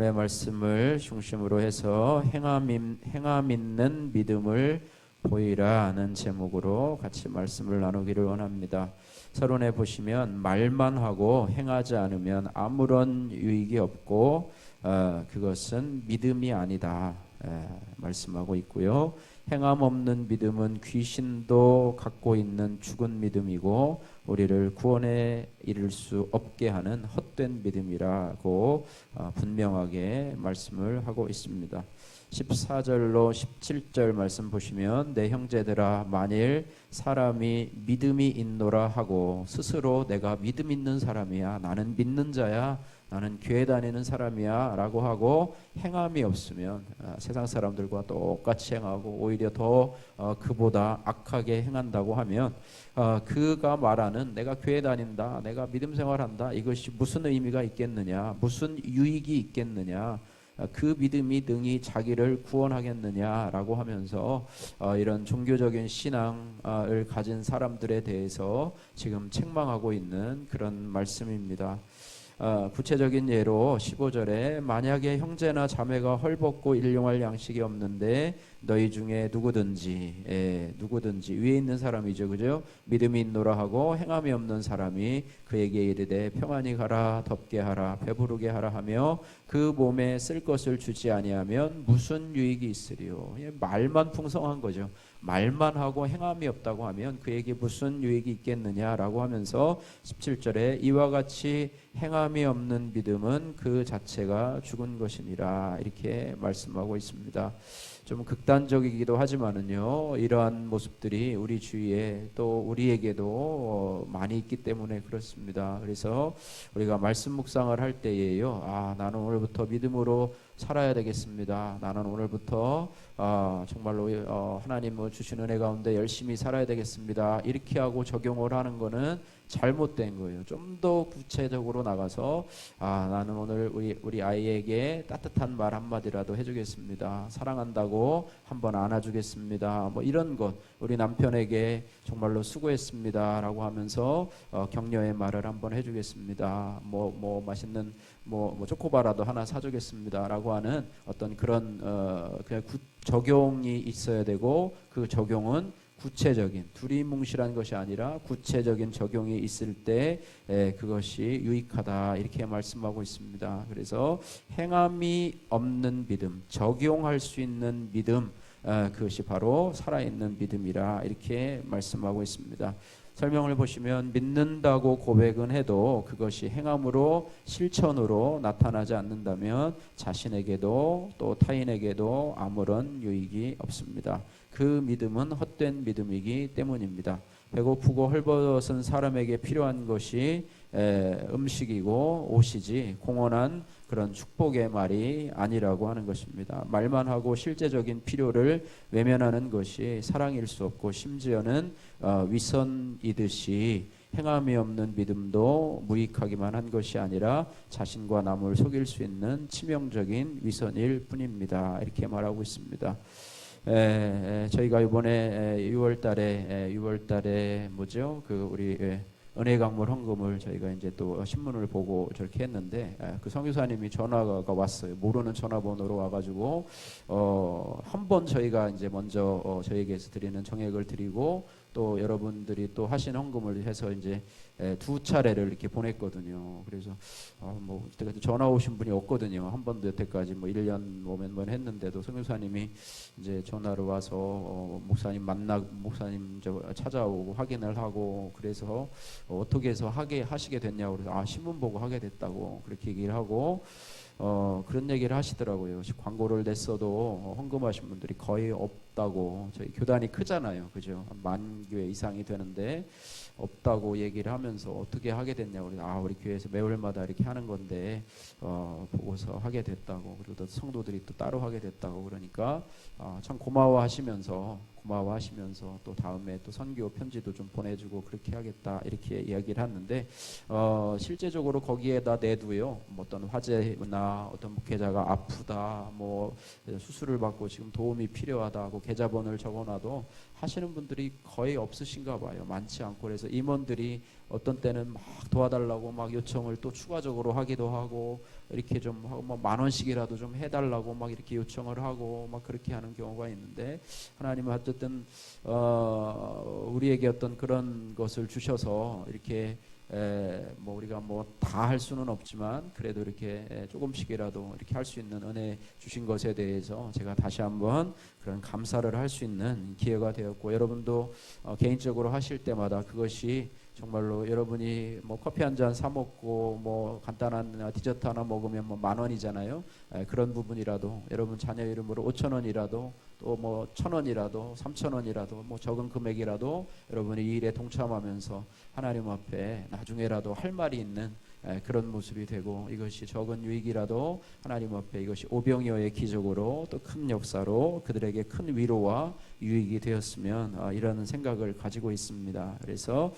오늘의 말씀을 중심으로 해서 행함, 임- 행함 있는 믿음을 보이라는 제목으로 같이 말씀을 나누기를 원합니다. 서론에 보시면 말만 하고 행하지 않으면 아무런 유익이 없고 어, 그것은 믿음이 아니다 에, 말씀하고 있고요. 행함 없는 믿음은 귀신도 갖고 있는 죽은 믿음이고 우리를 구원에 이를 수 없게 하는 헛된 믿음이라고 어, 분명하게 말씀을 하고 있습니다. 14절로 17절 말씀 보시면 내 형제들아 만일 사람이 믿음이 있노라 하고 스스로 내가 믿음 있는 사람이야 나는 믿는 자야 나는 교회 다니는 사람이야 라고 하고 행함이 없으면 아, 세상 사람들과 똑같이 행하고 오히려 더 어, 그보다 악하게 행한다고 하면 어, 그가 말하는 내가 교회 다닌다 내가 믿음 생활한다 이것이 무슨 의미가 있겠느냐 무슨 유익이 있겠느냐 어, 그 믿음이 능히 자기를 구원하겠느냐라고 하면서 어, 이런 종교적인 신앙을 가진 사람들에 대해서 지금 책망하고 있는 그런 말씀입니다. 어, 구체적인 예로 15절에 만약에 형제나 자매가 헐벗고 일용할 양식이 없는데 너희 중에 누구든지 예, 누구든지 위에 있는 사람이죠. 그죠? 믿음이 있노라 하고 행함이 없는 사람이 그에게 이르되 평안히 가라 덥게 하라 배부르게 하라 하며 그 몸에 쓸 것을 주지 아니하면 무슨 유익이 있으리요? 예, 말만 풍성한 거죠. 말만 하고 행함이 없다고 하면 그에게 무슨 유익이 있겠느냐라고 하면서 17절에 이와 같이 행함이 없는 믿음은 그 자체가 죽은 것이니라 이렇게 말씀하고 있습니다. 좀 극단적이기도 하지만은요 이러한 모습들이 우리 주위에 또 우리에게도 어, 많이 있기 때문에 그렇습니다. 그래서 우리가 말씀 묵상을 할 때에요 아 나는 오늘부터 믿음으로 살아야 되겠습니다. 나는 오늘부터 아, 정말로 어, 하나님을 주신 은혜 가운데 열심히 살아야 되겠습니다. 이렇게 하고 적용을 하는 거는 잘못된 거예요. 좀 더 구체적으로 나가서 아 나는 오늘 우리 우리 아이에게 따뜻한 말 한마디라도 해주겠습니다. 사랑한다고 한번 안아주겠습니다. 뭐 이런 것 우리 남편에게 정말로 수고했습니다라고 하면서 어, 격려의 말을 한번 해주겠습니다. 뭐뭐 맛있는 뭐, 뭐 초코바라도 하나 사주겠습니다라고 하는 어떤 그런 어, 그냥 구, 적용이 있어야 되고 그 적용은 구체적인 두리뭉실한 것이 아니라 구체적인 적용이 있을 때 에, 그것이 유익하다 이렇게 말씀하고 있습니다. 그래서 행함이 없는 믿음, 적용할 수 있는 믿음 어, 그것이 바로 살아있는 믿음이라 이렇게 말씀하고 있습니다. 설명을 보시면 믿는다고 고백은 해도 그것이 행함으로 실천으로 나타나지 않는다면 자신에게도 또 타인에게도 아무런 유익이 없습니다. 그 믿음은 헛된 믿음이기 때문입니다. 배고프고 헐벗은 사람에게 필요한 것이 에, 음식이고 옷이지 공헌한 그런 축복의 말이 아니라고 하는 것입니다. 말만 하고 실제적인 필요를 외면하는 것이 사랑일 수 없고 심지어는 어, 위선이듯이 행함이 없는 믿음도 무익하기만 한 것이 아니라 자신과 남을 속일 수 있는 치명적인 위선일 뿐입니다. 이렇게 말하고 있습니다. 에, 에, 저희가 이번에 6월달에 6월달에 뭐죠? 그 우리 에, 은혜 강물 헌금을 저희가 이제 또 신문을 보고 저렇게 했는데 에, 그 성교사님이 전화가 왔어요. 모르는 전화번호로 와가지고 어, 한 번 저희가 이제 먼저 어, 저에게서 드리는 정액을 드리고 또 여러분들이 또 하신 헌금을 해서 이제 에, 두 차례를 이렇게 보냈거든요. 그래서 어, 뭐 그때 전화 오신 분이 없거든요. 한 번도 여태까지 뭐 1년 뭐몇번 했는데도 성교사님이 이제 전화로 와서 어, 목사님 만나 목사님 저 찾아오고 확인을 하고 그래서 어, 떻게 해서 하게 하시게 됐냐고 그래서 아 신문 보고 하게 됐다고 그렇게 얘기를 하고 어, 그런 얘기를 하시더라고요. 광고를 냈어도 어, 헌금하신 분들이 거의 없다고 저희 교단이 크잖아요, 그죠? 만 교회 이상이 되는데 없다고 얘기를 하면서 어떻게 하게 됐냐고 아 우리 교회에서 매월마다 이렇게 하는 건데 어, 보고서 하게 됐다고 그리고 또 성도들이 또 따로 하게 됐다고 그러니까 아, 참 고마워하시면서 고마워하시면서 또 다음에 또 선교 편지도 좀 보내주고 그렇게 하겠다 이렇게 이야기를 하는데 어, 실제적으로 거기에다 내도요 뭐 어떤 화재나 어떤 목회자가 아프다 뭐 수술을 받고 지금 도움이 필요하다고 계좌번호를 적어놔도 하시는 분들이 거의 없으신가 봐요. 많지 않고. 그래서 임원들이 어떤 때는 막 도와달라고 막 요청을 또 추가적으로 하기도 하고 이렇게 좀 하고 뭐만 원씩이라도 좀 해달라고 막 이렇게 요청을 하고 막 그렇게 하는 경우가 있는데 하나님은 어쨌든 어, 우리에게 어떤 그런 것을 주셔서 이렇게 에, 뭐 우리가 뭐 다 할 수는 없지만 그래도 이렇게 에, 조금씩이라도 이렇게 할 수 있는 은혜 주신 것에 대해서 제가 다시 한번 그런 감사를 할 수 있는 기회가 되었고 여러분도 어, 개인적으로 하실 때마다 그것이 정말로 여러분이 뭐 커피 한 잔 사 먹고 뭐 간단한 디저트 하나 먹으면 뭐 만 원이잖아요. 에, 그런 부분이라도 여러분 자녀 이름으로 5천 원이라도 또 뭐 천 원이라도 삼천 원이라도 뭐 적은 금액이라도 여러분이 이 일에 동참하면서 하나님 앞에 나중에라도 할 말이 있는 에, 그런 모습이 되고 이것이 적은 유익이라도 하나님 앞에 이것이 오병이어의 기적으로 또 큰 역사로 그들에게 큰 위로와 유익이 되었으면 어, 이라는 생각을 가지고 있습니다. 그래서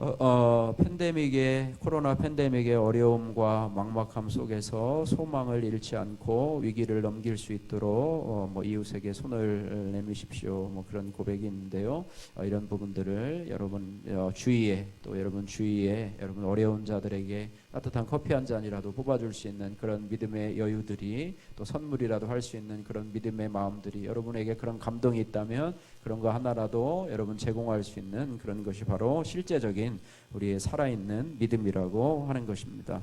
어, 어, 팬데믹의 코로나 팬데믹의 어려움과 막막함 속에서 소망을 잃지 않고 위기를 넘길 수 있도록 어, 뭐 이웃에게 손을 내미십시오. 뭐 그런 고백이 있는데요. 어, 이런 부분들을 여러분 어, 주위에 또 여러분 주위에 여러분 어려운 자들에게 따뜻한 커피 한 잔이라도 뽑아줄 수 있는 그런 믿음의 여유들이 또 선물이라도 할 수 있는 그런 믿음의 마음들이 여러분에게 그런 감동이 있다면 그런 거 하나라도 여러분 제공할 수 있는 그런 것이 바로 실제적인 우리의 살아있는 믿음이라고 하는 것입니다.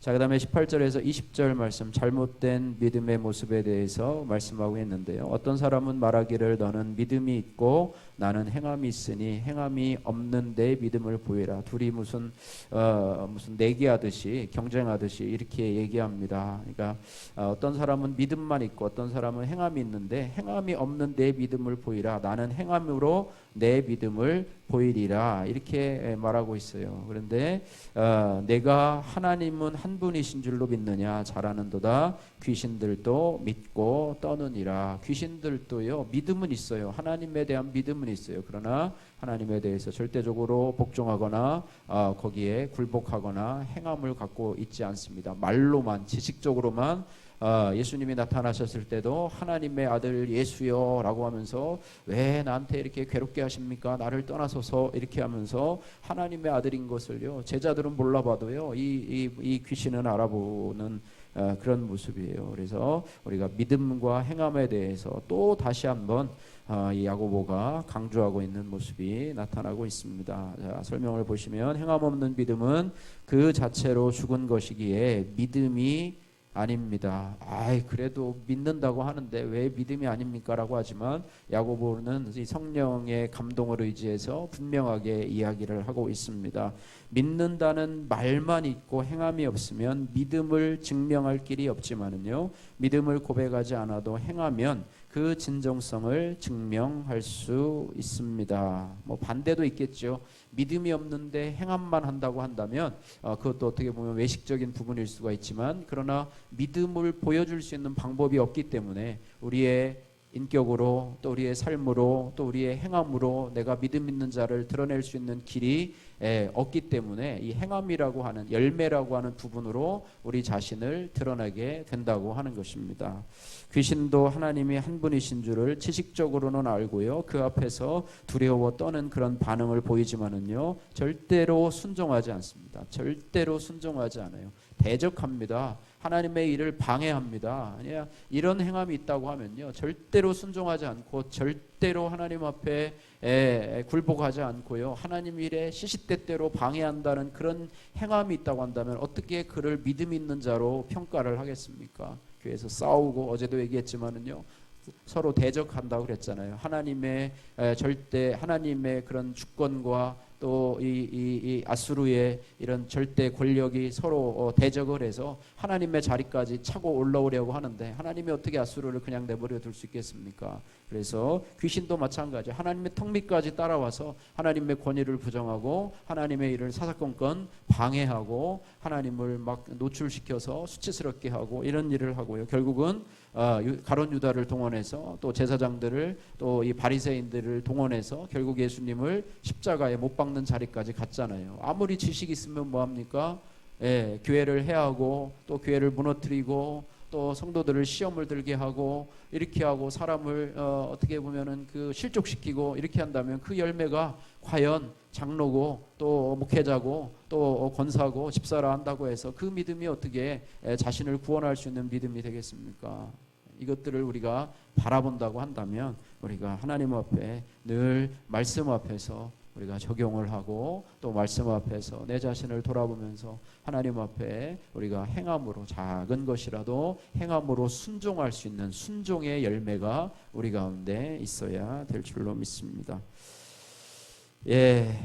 자, 그다음에 18절에서 20절 말씀 잘못된 믿음의 모습에 대해서 말씀하고 있는데요. 어떤 사람은 말하기를 너는 믿음이 있고 나는 행함이 있으니 행함이 없는데 믿음을 보이라. 둘이 무슨 어, 무슨 내기하듯이 경쟁하듯이 이렇게 얘기합니다. 그러니까 어, 어떤 사람은 믿음만 있고 어떤 사람은 행함이 있는데 행함이 없는 내 믿음을 보이라. 나는 행함으로 내 믿음을 보이리라 이렇게 말하고 있어요. 그런데 어, 내가 하나님은 한 분이신 줄로 믿느냐 잘하는도다 귀신들도 믿고 떠느니라 귀신들도요 믿음은 있어요. 하나님에 대한 믿음은 있어요. 그러나 하나님에 대해서 절대적으로 복종하거나 어, 거기에 굴복하거나 행함을 갖고 있지 않습니다. 말로만 지식적으로만 어, 예수님이 나타나셨을 때도 하나님의 아들 예수여라고 하면서 왜 나한테 이렇게 괴롭게 하십니까? 나를 떠나서서 이렇게 하면서 하나님의 아들인 것을요 제자들은 몰라봐도요 이, 이, 이 귀신은 알아보는 어, 그런 모습이에요. 그래서 우리가 믿음과 행함에 대해서 또 다시 한번 어, 이 야고보가 강조하고 있는 모습이 나타나고 있습니다. 자, 설명을 보시면 행함 없는 믿음은 그 자체로 죽은 것이기에 믿음이 아닙니다. 아이 그래도 믿는다고 하는데 왜 믿음이 아닙니까라고 하지만 야고보는 이 성령의 감동을 의지해서 분명하게 이야기를 하고 있습니다. 믿는다는 말만 있고 행함이 없으면 믿음을 증명할 길이 없지만은요. 믿음을 고백하지 않아도 행하면 그 진정성을 증명할 수 있습니다. 뭐 반대도 있겠죠. 믿음이 없는데 행함만 한다고 한다면 어, 그것도 어떻게 보면 외식적인 부분일 수가 있지만 그러나 믿음을 보여줄 수 있는 방법이 없기 때문에 우리의 인격으로 또 우리의 삶으로 또 우리의 행함으로 내가 믿음 있는 자를 드러낼 수 있는 길이 에, 없기 때문에 이 행함이라고 하는 열매라고 하는 부분으로 우리 자신을 드러내게 된다고 하는 것입니다. 귀신도 하나님이 한 분이신 줄을 지식적으로는 알고요. 그 앞에서 두려워 떠는 그런 반응을 보이지만은요. 절대로 순종하지 않습니다. 절대로 순종하지 않아요. 대적합니다. 하나님의 일을 방해합니다. 아니야 이런 행함이 있다고 하면요 절대로 순종하지 않고 절대로 하나님 앞에 에, 굴복하지 않고요 하나님 일에 시시때때로 방해한다는 그런 행함이 있다고 한다면 어떻게 그를 믿음 있는 자로 평가를 하겠습니까? 교회에서 싸우고 어제도 얘기했지만은요 서로 대적한다고 그랬잖아요. 하나님의 에, 절대 하나님의 그런 주권과 또이 이, 이 아수르의 이런 절대 권력이 서로 어, 대적을 해서 하나님의 자리까지 차고 올라오려고 하는데 하나님이 어떻게 아수르를 그냥 내버려 둘 수 있겠습니까? 그래서 귀신도 마찬가지 하나님의 턱밑까지 따라와서 하나님의 권위를 부정하고 하나님의 일을 사사건건 방해하고 하나님을 막 노출시켜서 수치스럽게 하고 이런 일을 하고요. 결국은 어, 가론 유다를 동원해서 또 제사장들을 또 이 바리새인들을 동원해서 결국 예수님을 십자가에 못 박는 자리까지 갔잖아요. 아무리 지식 있으면 뭐 합니까? 예, 교회를 해하고 또 교회를 무너뜨리고 또 성도들을 시험을 들게 하고 이렇게 하고 사람을 어, 어떻게 보면은 그 실족시키고 이렇게 한다면 그 열매가 과연 장로고 또 목회자고 또 권사고 집사라 한다고 해서 그 믿음이 어떻게 에, 자신을 구원할 수 있는 믿음이 되겠습니까? 이것들을 우리가 바라본다고 한다면 우리가 하나님 앞에 늘 말씀 앞에서 우리가 적용을 하고 또 말씀 앞에서 내 자신을 돌아보면서 하나님 앞에 우리가 행함으로 작은 것이라도 행함으로 순종할 수 있는 순종의 열매가 우리 가운데 있어야 될 줄로 믿습니다. 예.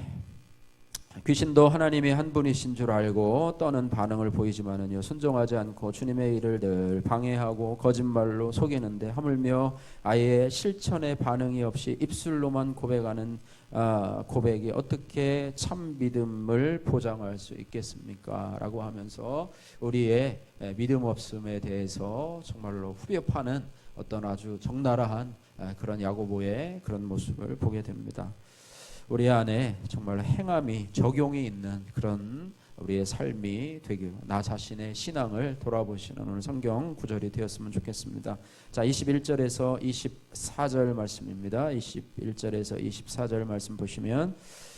귀신도 하나님이 한 분이신 줄 알고 떠는 반응을 보이지만은요 순종하지 않고 주님의 일을 늘 방해하고 거짓말로 속이는데 하물며 아예 실천의 반응이 없이 입술로만 고백하는 아, 고백이 어떻게 참 믿음을 보장할 수 있겠습니까?라고 하면서 우리의 에, 믿음 없음에 대해서 정말로 후벼파는 어떤 아주 적나라한 아, 그런 야고보의 그런 모습을 보게 됩니다. 우리 안에 정말 행함이 적용이 있는 그런 우리의 삶이 되길 나 자신의 신앙을 돌아보시는 오늘 성경 구절이 되었으면 좋겠습니다. 자, 21절에서 24절 말씀입니다. 21절에서 24절 말씀 보시면 에,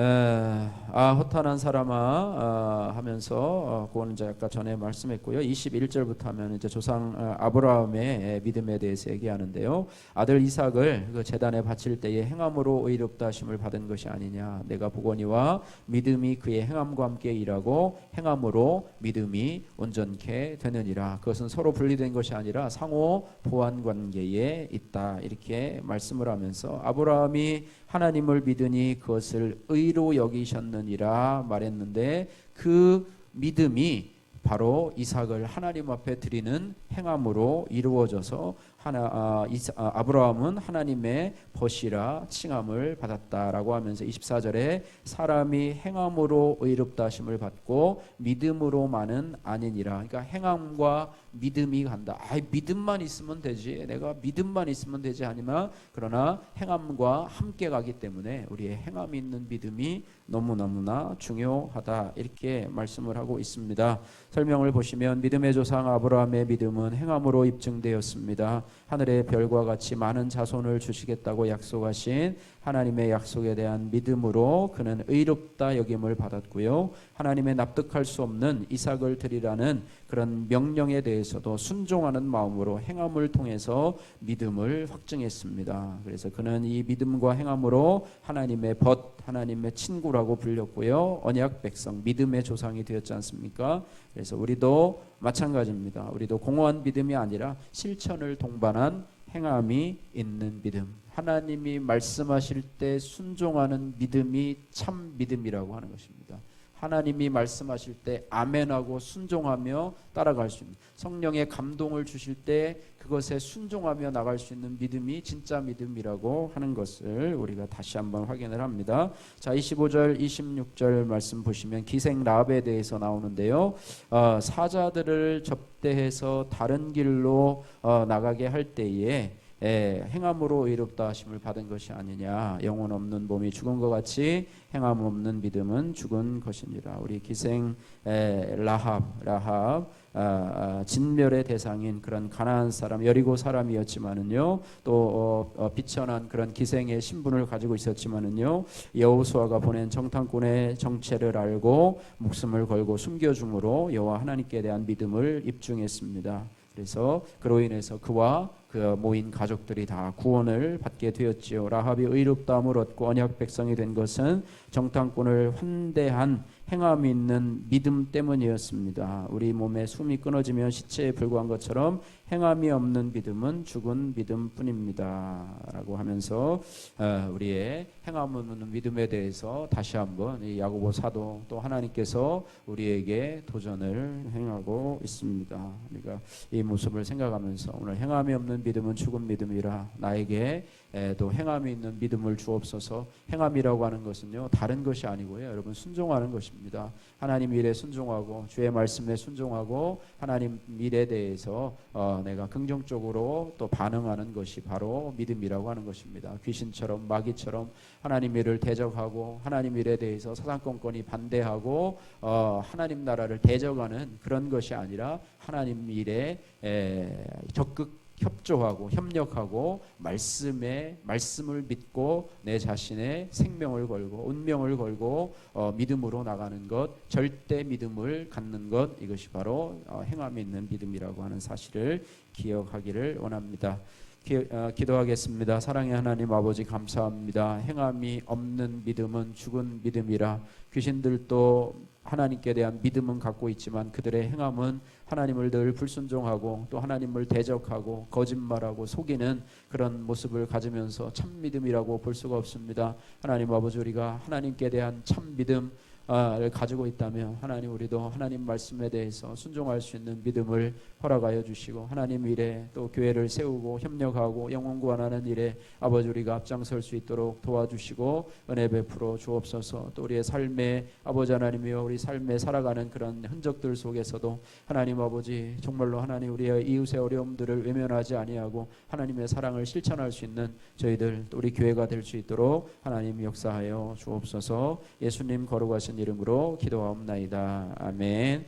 아 허탄한 사람아 아, 하면서 어, 그거는 이제 아까 전에 말씀했고요. 21절부터 하면 이제 조상 어, 아브라함의 믿음에 대해서 얘기하는데요. 아들 이삭을 그 제단에 바칠 때에 행함으로 의롭다 하심을 받은 것이 아니냐. 내가 보거니와 믿음이 그의 행함과 함께 일하고 행함으로 믿음이 온전케 되느니라. 그것은 서로 분리된 것이 아니라 상호 보완 관계에 있다. 이렇게 말씀을 하면서 아브라함이 하나님을 믿으니 그것을 의로 여기셨느니라 말했는데 그 믿음이 바로 이삭을 하나님 앞에 드리는 행함으로 이루어져서 하나 아, 이사, 아, 아브라함은 하나님의 벗이라 칭함을 받았다라고 하면서 24절에 사람이 행함으로 의롭다 하심을 받고 믿음으로만은 아니니라. 그러니까 행함과 믿음이 간다. 아, 믿음만 있으면 되지. 내가 믿음만 있으면 되지 아니면 그러나 행함과 함께 가기 때문에 우리의 행함이 있는 믿음이 너무너무나 중요하다. 이렇게 말씀을 하고 있습니다. 설명을 보시면 믿음의 조상 아브라함의 믿음은 행함으로 입증되었습니다. 하늘의 별과 같이 많은 자손을 주시겠다고 약속하신 하나님의 약속에 대한 믿음으로 그는 의롭다 여김을 받았고요. 하나님의 납득할 수 없는 이삭을 드리라는 그런 명령에 대해서도 순종하는 마음으로 행함을 통해서 믿음을 확증했습니다. 그래서 그는 이 믿음과 행함으로 하나님의 벗, 하나님의 친구라고 불렸고요. 언약 백성, 믿음의 조상이 되었지 않습니까? 그래서 우리도 마찬가지입니다. 우리도 공허한 믿음이 아니라 실천을 동반한 행함이 있는 믿음. 하나님이 말씀하실 때 순종하는 믿음이 참 믿음이라고 하는 것입니다. 하나님이 말씀하실 때 아멘하고 순종하며 따라갈 수 있는 성령의 감동을 주실 때 그것에 순종하며 나갈 수 있는 믿음이 진짜 믿음이라고 하는 것을 우리가 다시 한번 확인을 합니다. 자, 25절, 26절 말씀 보시면 기생 라합에 대해서 나오는데요. 어, 사자들을 접대해서 다른 길로 어, 나가게 할 때에 예, 행함으로 의롭다 하심을 받은 것이 아니냐 영혼 없는 몸이 죽은 것 같이 행함 없는 믿음은 죽은 것이니라 우리 기생 에, 라합 라합 아, 아, 진멸의 대상인 그런 가나안 사람 여리고 사람이었지만은요 또 어, 어, 비천한 그런 기생의 신분을 가지고 있었지만은요 여호수아가 보낸 정탐꾼의 정체를 알고 목숨을 걸고 숨겨줌으로 여호와 하나님께 대한 믿음을 입증했습니다. 그래서 그로 인해서 그와 그 모인 가족들이 다 구원을 받게 되었지요. 라합이 의롭다함을 얻고 언약 백성이 된 것은 정탐꾼을 환대한 행함 있는 믿음 때문이었습니다. 우리 몸에 숨이 끊어지면 시체에 불과한 것처럼 행함이 없는 믿음은 죽은 믿음뿐입니다라고 하면서 어, 우리의 행함 없는 믿음에 대해서 다시 한번 이 야고보 사도 또 하나님께서 우리에게 도전을 행하고 있습니다. 그러니까 이 모습을 생각하면서 오늘 행함이 없는 믿음은 죽은 믿음이라 나에게 에, 또 행함이 있는 믿음을 주옵소서. 행함이라고 하는 것은요 다른 것이 아니고요, 여러분 순종하는 것입니다. 하나님 일에 순종하고 주의 말씀에 순종하고 하나님 일에 대해서 어, 내가 긍정적으로 또 반응하는 것이 바로 믿음이라고 하는 것입니다. 귀신처럼 마귀처럼 하나님 일을 대적하고 하나님 일에 대해서 사단권권이 반대하고 어, 하나님 나라를 대적하는 그런 것이 아니라 하나님 일에 에, 적극 협조하고 협력하고 말씀에 말씀을 믿고 내 자신의 생명을 걸고 운명을 걸고 어, 믿음으로 나가는 것 절대 믿음을 갖는 것 이것이 바로 어, 행함이 있는 믿음이라고 하는 사실을 기억하기를 원합니다. 기, 어, 기도하겠습니다. 사랑의 하나님 아버지 감사합니다. 행함이 없는 믿음은 죽은 믿음이라 귀신들도 하나님께 대한 믿음은 갖고 있지만 그들의 행함은 하나님을 늘 불순종하고 또 하나님을 대적하고 거짓말하고 속이는 그런 모습을 가지면서 참 믿음이라고 볼 수가 없습니다. 하나님 아버지 우리가 하나님께 대한 참 믿음 를 가지고 있다면 하나님 우리도 하나님 말씀에 대해서 순종할 수 있는 믿음을 허락하여 주시고 하나님 일에 또 교회를 세우고 협력하고 영혼 구원하는 일에 아버지 우리가 앞장설 수 있도록 도와주시고 은혜 베풀어 주옵소서. 또 우리의 삶에 아버지 하나님이여 우리 삶에 살아가는 그런 흔적들 속에서도 하나님 아버지 정말로 하나님 우리의 이웃의 어려움들을 외면하지 아니하고 하나님의 사랑을 실천할 수 있는 저희들 또 우리 교회가 될 수 있도록 하나님 역사하여 주옵소서. 예수님 거룩하신 이름으로 기도하옵나이다. 아멘.